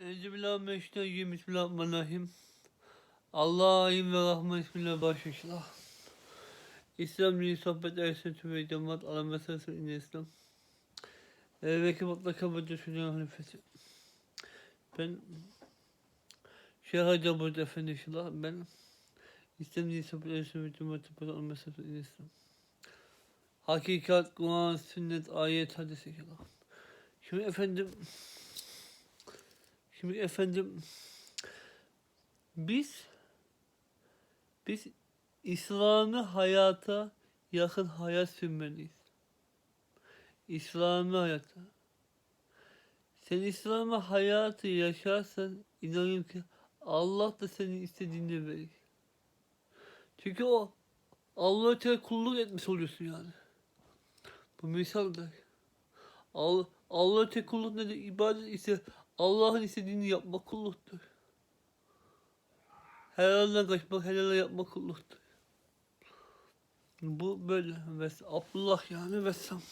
Enzibillahimineşşeytanirracim. Bismillahirrahmanirrahim. Allah'ın ve rahmet ismiyle başlayışla. İslam dini sohbet ersin ve cemaat ala meselesi inne İslam. Ve ki mutlaka bu düşünüyor halifesi. Ben Şeyh Hacı Abu Efendi inşallah. Ben İslam dini sohbet ersin ve cemaat ala meselesi inne İslam. Hakikat, Kur'an, sünnet, ayet, hadis inşallah. Şimdi efendim Şimdi efendim biz biz İslam'ı hayata yakın hayat sürmeliyiz. İslam'ı hayata. Sen İslam'ı hayatı yaşarsan inanıyorum ki Allah da senin istediğini verir. Çünkü o Allah'a Teala kulluk etmiş oluyorsun yani. Bu misaldir. Allah, Allah'a tek kulluk nedir? İbadet ise Allah'ın istediğini yapmak kulluktur. Helalden kaçmak, helal yapmak kulluktur. Bu böyle. Abdullah yani Vessam.